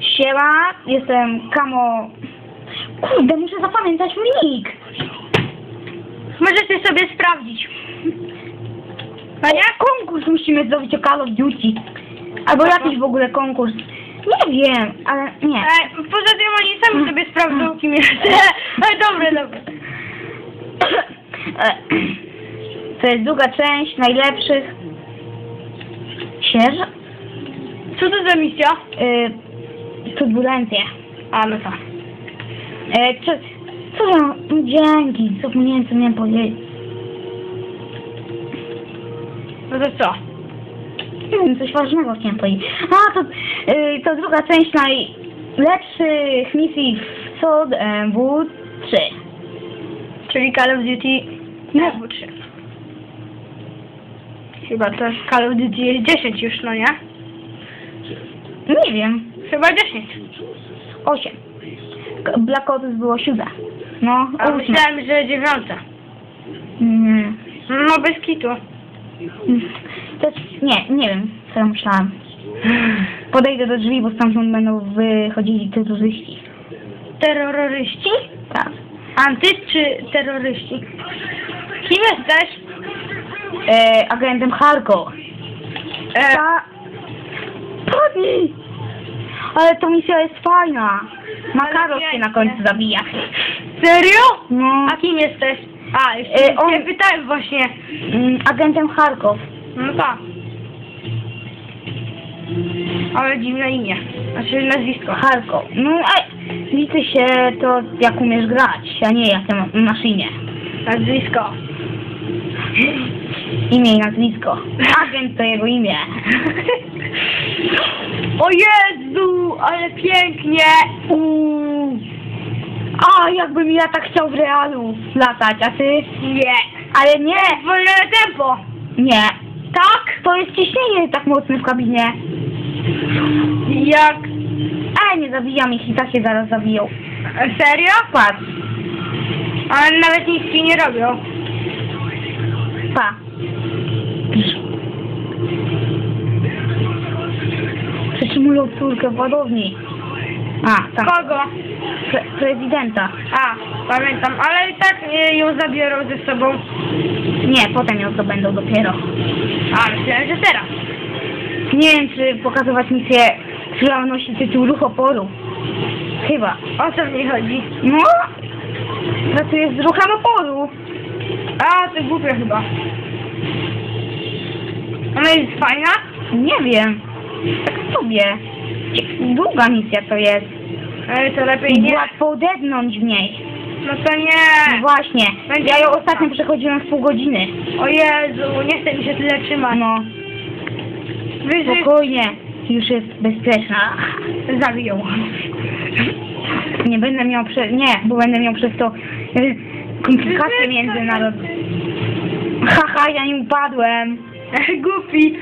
Siema, jestem Kamo... Kurde, muszę zapamiętać mój nick. Możecie sobie sprawdzić. A nie? Konkurs musimy zrobić o Call of Duty. Albo jakiś w ogóle konkurs. Nie wiem, ale nie. E, poza tym oni sami sobie sprawdzą, kim jest. Ale dobre, dobre. E, To jest druga część najlepszych. Sierż? Co to za misja? Y, turbulencje. A, no to. E, co, co ja... Dzięki, zapomniałem co miałem powiedzieć. No to co? Nie wiem, coś ważnego chciałem powiedzieć. A, to, y, to druga część najlepszych misji w COD MW3. Czyli Call of Duty Nie. no. 3. Chyba to Call of Duty jest 10 już, no nie? Nie wiem, Chyba 10. 8. Black Ops było 7. No, A 8. myślałem, że 9. Mm. No bez kitu. To nie, nie wiem, co ja myślałam. Podejdę do drzwi, bo stamtąd będą wychodzili terroryści. Terroryści? Tak. Anty czy terroryści? Kim jesteś? E, agentem Harko. E, Ta... Padnij! Ale to misja jest fajna. Makaros się na końcu zabija. serio? No. A kim jesteś? A, już E, on- on... pytałem właśnie. Mm, agentem Charkow. No tak. Ale dziwne imię. Znaczy nazwisko. Charkow. No, ej, liczy się to, jak umiesz grać, a nie jak ma- masz imię. Nazwisko. Imię i nazwisko. Agent to jego imię. O Jezu, ale pięknie. Uuu. A, jakbym ja tak chciał w realu latać, a ty? Nie. Ale nie, Wolne tempo. nie. Tak? To jest ciśnienie tak mocne w kabinie. Jak? Ej, nie zabijam ich i tak się zaraz zabiją. Serio? Patrz, Ale nawet nic ci nie robią. pa. Przetrzymują córkę w ładowni. A, tam. Kogo? Pre prezydenta. A, pamiętam, ale i tak e, ją zabiorą ze sobą. Nie, potem ją zdobędą dopiero. A, myślałem, że teraz. Nie wiem, czy pokazywać misję, która nosi tytuł Ruch Oporu. Chyba. O co w niej chodzi? No, pracuje z ruchem oporu. A, to głupie chyba. Ona jest fajna? Nie wiem. Tak sobie. Długa misja to jest. Ale to lepiej nie. Łatwo odetchnąć w niej. No to nie. właśnie. Będzie Ja ją ostatnio przechodziłem w pół godziny. O Jezu, nie chcę mi się tyle trzymać. No, Wyżej spokojnie. Już jest bezpieczna. zabiją. Nie będę miał przez... Nie, bo będę miał przez to y, komplikacje międzynarodowe. Haha, ja nie upadłem. Głupi.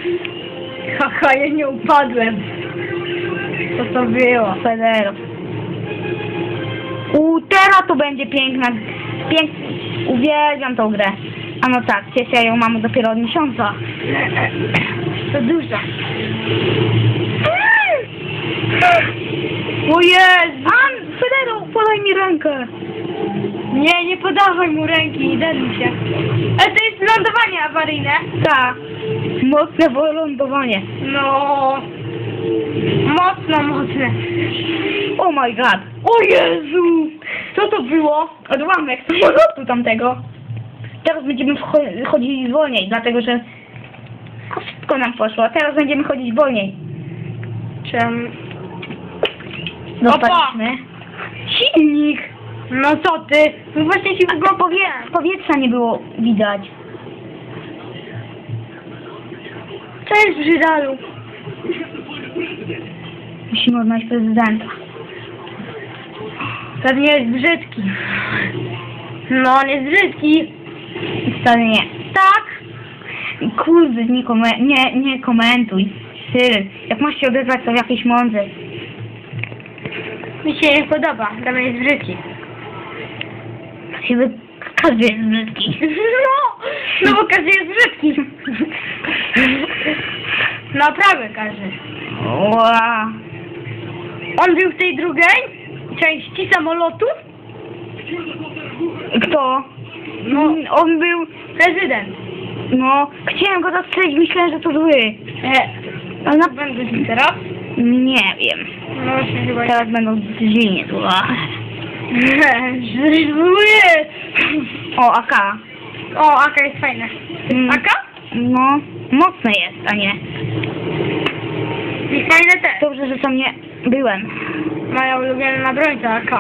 Haha, ja nie upadłem. Co to było? Federów. U, teraz to będzie piękna. Pięk... Uwielbiam tą grę. A no tak, przecież ja ją mam dopiero od miesiąca. To dużo. O Jezu! An, Federo, podaj mi rękę. Nie, nie podawaj mu ręki, denuj się. Ale to jest lądowanie awaryjne. Tak. Mocne wylądowanie. No. Mocno, mocne. Oh my god. O Jezu! Co to było? Odłamek samolotu tamtego. Teraz będziemy chodzić wolniej, dlatego że a wszystko nam poszło. A teraz będziemy chodzić wolniej. Czem? Dostaliśmy. Silnik. No co ty? No właśnie ci A go powie powietrza nie było widać. Cześć brzydalu. Musimy odnaleźć prezydenta. Pewnie jest brzydki. No, on jest brzydki. Wcale nie. Tak? Kurde, nie, komen nie, nie komentuj. Syl. Jak masz się odezwać, to w jakiejś mądrze. Mi się nie podoba. Dla mnie jest brzydki. Właściwie każdy jest brzydki. No, no bo każdy jest brzydki. Naprawdę każdy. Ła. On był w tej drugiej części samolotu? Kto? No. Mm, On był... Prezydent. No, chciałem go zastrzelić, myślałem, że to zły. E, Ale na... będę z nim teraz? Nie wiem. No właśnie chyba. Teraz będą źli niedługo. Zły! O, AK. O, Aka jest fajne. Mm. Aka? No, mocne jest, a nie. I fajne też. Dobrze, że tam nie byłem. Moja ulubiona broń to AK.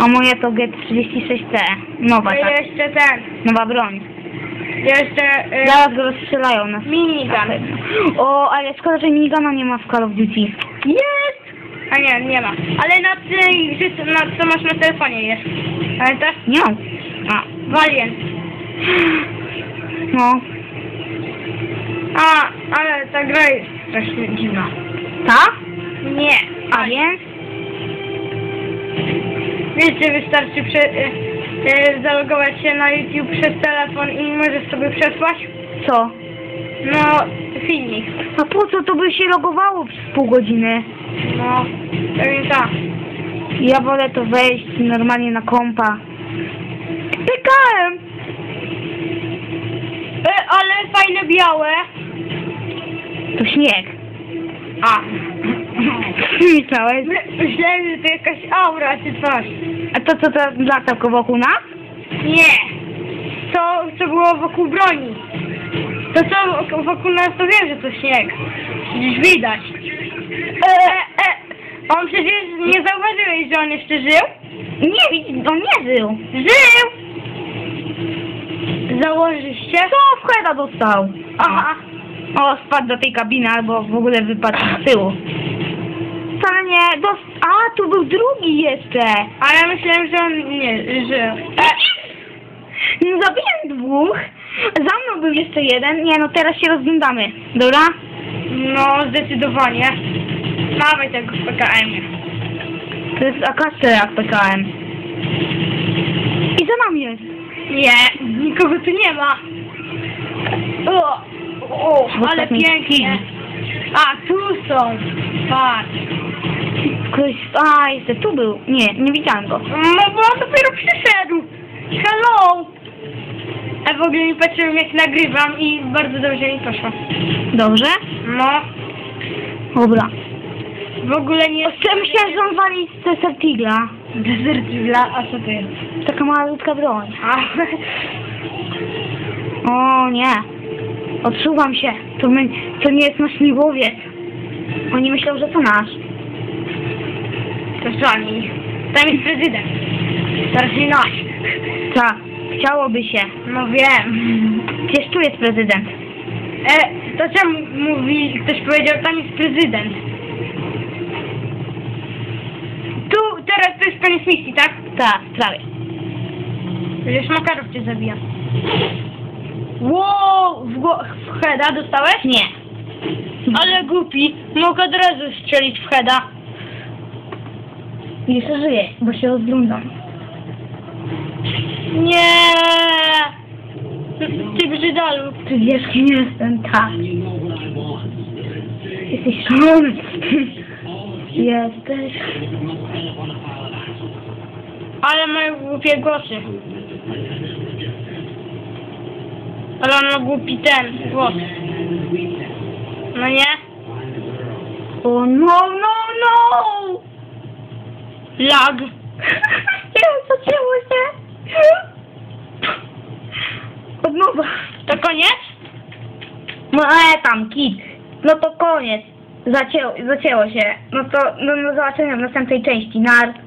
A moja to G36C. Nowa, I tak. jeszcze ten. Nowa broń. Jeszcze y, Zaraz go rozstrzelają nas. minigun. O, ale szkoda, że minigana nie ma w Call of Duty. Jest! A nie, nie ma. Ale na że- na, co masz na telefonie jest. Pamiętasz? Nie mam. A, Valiant. no. A, ale ta gra jest strasznie dziwna. Ta? Nie. A więc? Wiecie, wystarczy prze, y, y, zalogować się na YouTube przez telefon i możesz sobie przesłać? Co? No, filmik. A po co to by się logowało przez pół godziny? No, pewnie tak. Ja wolę to wejść normalnie na kompa. PKM! E, ale fajne białe. To śnieg. A. Myślałeś? My- Myślałem, że to jakaś aura czy coś. A to co to latał wokół nas? Nie. To, co było wokół broni. To, co wokół nas, to wiem, że to śnieg. Przecież widać. E, e, on przecież nie zauważyłeś, że on jeszcze żył? Nie, widz- on nie żył. Żył! Założyście? Co w Heda dostał? Aha. O, spadł do tej kabiny albo w ogóle wypadł z tyłu. Wcale nie, dos... A, tu był drugi jeszcze. A ja myślałem, że on nie żył. E, zabiłem dwóch. Za mną był jeszcze jeden. Nie, no teraz się rozglądamy. Dobra? no, zdecydowanie. Dawaj tego w PKM. To jest AK jak PKM. I za nami jest. Nie, nikogo tu nie ma. O, o ale Ostatni pięknie. A, tu są. Patrz. Ktoś... A, jeszcze tu był. Nie, nie widziałem go. No bo on dopiero przyszedł. Hello. A w ogóle nie patrzyłem jak nagrywam i bardzo dobrze mi poszło. Dobrze? No, Dobra. w ogóle nie... Ja myślałem, że on wali z Cesar Tigla. Desert dla... A co to jest? Taka mała ludzka broń. A, O nie. Odsuwam się. To, my, to nie jest nasz śmigłowiec. Oni myślą, że to nasz. to żadni. Tam jest prezydent. Teraz nie nasz. Tak. Chciałoby się. No wiem. Przecież tu jest prezydent. E, to czemu mówi, ktoś powiedział, tam jest prezydent. Tu, teraz to jest koniec misji, tak? Tak, prawie. Przecież Makarow cię zabija. Wow, w, w heada dostałeś? Nie. Ale głupi, mógł od razu strzelić w heada. Jeszcze żyje, bo się rozglądam. Nie! Ty brzydalu. Ty wiesz, kim jestem, tak. Jesteś szalony. Jesteś. Ale mają głupie głosy. Ale on ma głupi ten głos. No nie? O no, no, no! Lag. Nie, zaczęło się. Od nowa. To koniec? No e, tam, kit. No to koniec. Zacięło, zacięło się. No to no, no zobaczymy w następnej części. Nar.